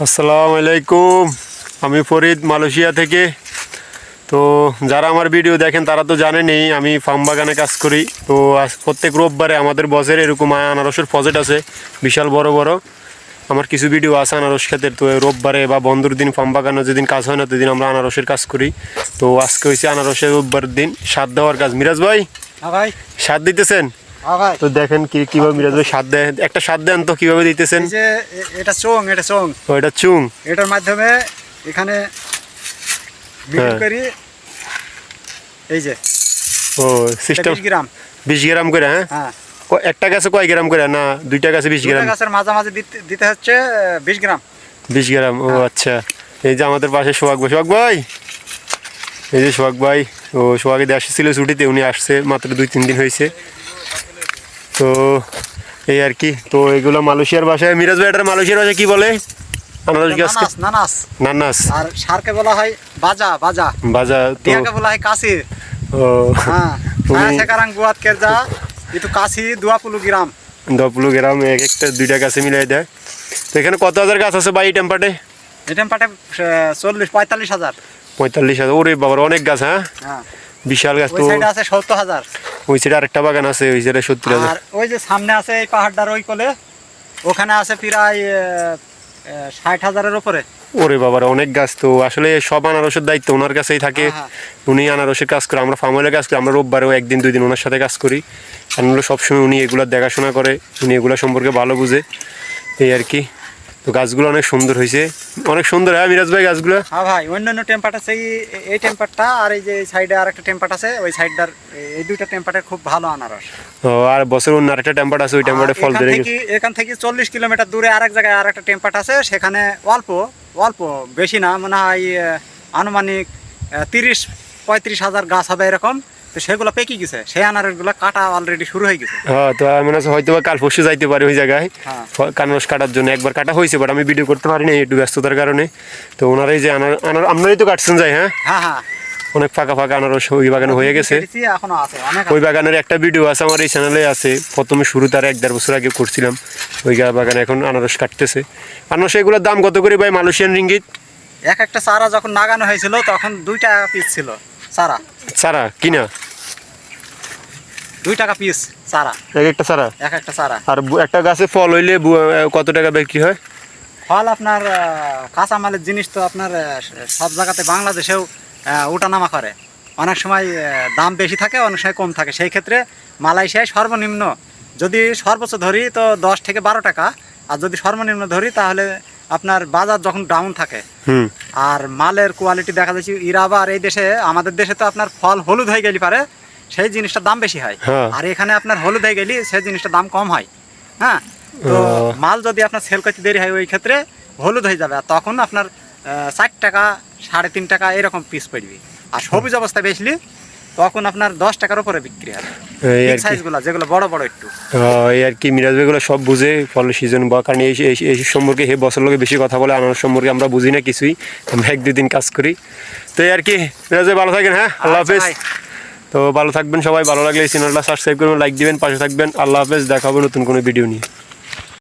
আসসালামু আলাইকুম। আমি ফরিদ মালয়েশিয়া থেকে। তো যারা আমার ভিডিও দেখেন তারা তো জানেনই আমি ফার্ম বাগানে কাজ করি। তো আজ- প্রত্যেক রোববারে আমাদের বছরে এরকম আনারসের প্রজেক্ট আছে বিশাল বড় বড়। আমার কিছু ভিডিও আছে আনারস ক্ষেতের তো রোববারে বা বন্ধুর দিন ফার্ম বাগানে যেদিন কাজ হয় না সেদিন আমরা আনারসের কাজ করি। তো আজকে হয়েছে আনারসের রোববার দিন সাত দেওয়ার কাজ। মিরাজ ভাই হ্যাঁ ভাই। সাত দিতেছেন? তো দেখেন কি কীভাবে মিরাজ ভাই সাত দেয় একটা দেন তো কীভাবে দিতেছেন? যে এটা চোং এটা চোং। এটা চুং। এটার মাধ্যমে এখানে মিল হ্যাঁ। করি। এই যে ও সিস্টেম 20 গ্রাম। বিশ গ্রাম করে হ্যাঁ? হ্যাঁ। একটা গাছে কয় গ্রাম করে? না দুইটা গাছে বিশ দুটা গ্রাম? গাছের মাঝামাঝি দিতে হচ্ছে বিশ গ্রাম। বিশ গ্রাম ও হ্যাঁ। আচ্ছা। এই যে আমাদের পাশে সোহাগ ভাই সোহাগ ভাই! এই যে সোহাগ ভাই ও সোহাগ দিয়ে আসছিল ছুটিতে উনি আসছে মাত্র দুই তিন দিন হয়েছে। তো এই আর কি তো এগুলো মালয়েশিয়ার ভাষায়। মিরাজ ভাই এটার মালয়েশিয়ার ভাষায় কি বলে? আনারস গাছ নানাস নানাস। আর সারকে বলা হয় বাজা বাজা। বাজা তো বলা হয় কাশি। ও। হ্যাঁ হ্যাঁ সেকারাং কেরজা কাশি দুয়াপুলু গ্রাম। দপলু গ্রাম এক একটা দুইটা গাছে মিলাই দেয়। তো এখানে কত হাজার গাছ আছে টেম্পাটে? পাটে চল্লিশ পঁয়তাল্লিশ হাজার। পঁয়তাল্লিশ হাজার। ওরে বাবার অনেক গাছ হ্যাঁ? হ্যাঁ। বিশাল গাছ তো আছে সত্তর হাজার। ওই সাইডে আরেকটা বাগান আছে ওই সাইডে সত্তর আর ওই যে সামনে আছে এই পাহাড়টার ওই কোলে ওখানে আছে প্রায় ষাট হাজারের উপরে। ওরে বাবার অনেক গাছ তো। আসলে সব আনারসের দায়িত্ব ওনার কাছেই থাকে। হ্যাঁ, উনি আনারসের কাজ করে আমরা ফার্মলে কাজ করি আমরা রোববারেও একদিন দুই দিন ওনার সাথে কাজ করি। কারণ সবসময় উনি এগুলো দেখাশোনা করে উনি এগুলো সম্পর্কে ভালো বুঝে। এই আর কি। তো গাছগুলো অনেক সুন্দর হয়েছে। অনেক সুন্দর হ্যাঁ মিরাজ ভাই গাছগুলো? হ্যাঁ ভাই অন্যান্য টেম্পার আছে এই- টেম্পারটা আর এই যে সাইডে আর একটা টেম্পার আছে ওই সাইডটার এই দুইটা টেম্পারের খুব ভালো আনারস। ও, আর বছর অন্য আরেকটা টেম্পার আছে ওই টেম্পারে আর ফল এখান ধরে থেকে এখান থেকে চল্লিশ কিলোমিটার দূরে আরেক জায়গায় আর একটা টেম্পার আছে সেখানে অল্প অল্প বেশি না মনে হয় আনুমানিক তিরিশ পঁয়ত্রিশ হাজার গাছ হবে এরকম। তো সেগুলো পেকে গেছে। সেই আনারসগুলো কাটা অলরেডি শুরু হয়ে গেছে। হ্যাঁ তো আমি মনে হয়তো কাল পরশু যাইতে পারি ওই জায়গায়। হ্যাঁ। আনারস কাটার জন্য। একবার কাটা হয়েছে বাট আমি ভিডিও করতে পারি না একটু ব্যস্ততার কারণে। তো ওনারাই যে আনার আনার আপনারাই তো কাটছেন যাই হ্যাঁ? হ্যাঁ হ্যাঁ। অনেক ফাঁকা ফাঁকা আনারস ওই বাগানে হয়ে গেছে। ওই বাগানের একটা ভিডিও আছে আমার এই চ্যানেলে আছে। প্রথমে শুরু তার এক দেড় বছর আগে করছিলাম। ওই বাগানে এখন আনারস কাটতেছে। আনারস এগুলোর দাম কত করে ভাই মালয়েশিয়ান রিঙ্গিত? এক একটা চারা যখন লাগানো হয়েছিল তখন দুইটা পিস ছিল চারা। চারা কিনা? দুই টাকা পিস চারা। এক একটা সারা এক একটা চারা। আর একটা গাছে ফল হইলে কত টাকা বিক্রি হয়? ফল আপনার কাঁচামালের জিনিস তো আপনার সব জায়গাতে বাংলাদেশেও ওঠানামা করে। অনেক সময় দাম বেশি থাকে অনেক সময় কম থাকে। সেই ক্ষেত্রে মালয়েশিয়ায় সর্বনিম্ন যদি সর্বোচ্চ ধরি তো দশ থেকে বারো টাকা। আর যদি সর্বনিম্ন ধরি তাহলে আপনার বাজার যখন ডাউন থাকে আর মালের কোয়ালিটি দেখা যাচ্ছে ইরাবার এই দেশে আমাদের দেশে তো আপনার ফল হলুদ হয়ে গেলে পারে। সেই জিনিসটার দাম বেশি হয়। হ্যাঁ। আর এখানে আপনার হলুদ গেলে সেই জিনিসটার দাম কম হয়। হ্যাঁ? তো মাল যদি আপনার সেল করতে দেরি হয় ওই ক্ষেত্রে হলুদ হয়ে যাবে। আর তখন আপনার ষাট টাকা সাড়ে তিন টাকা এরকম পিস পড়বে। আর সবুজ অবস্থায় বেচলি তখন আপনার দশ টাকার উপরে বিক্রি এই আর কি। সাইজগুলো যেগুলো বড় বড় একটু। এই আর কি মিরাজ ভাইগুলো সব বুঝে ফল সিজন বা কারণ এই এই- এই সম্পর্কে হে বছর লোকে বেশি কথা বলে আনারস সম্পর্কে আমরা বুঝি না কিছুই। আমরা এক দুদিন কাজ করি। তো আর কি মিরাজ ভাই ভালো থাকেন হ্যাঁ? আল্লাহ আচ্ছা হাফেজ। ভাই। তো ভালো থাকবেন সবাই, ভালো লাগলে এই চ্যানেলটা সাবস্ক্রাইব করবেন লাইক দিবেন, পাশে থাকবেন। আল্লাহ হাফেজ, দেখাবো নতুন কোনো ভিডিও নিয়ে।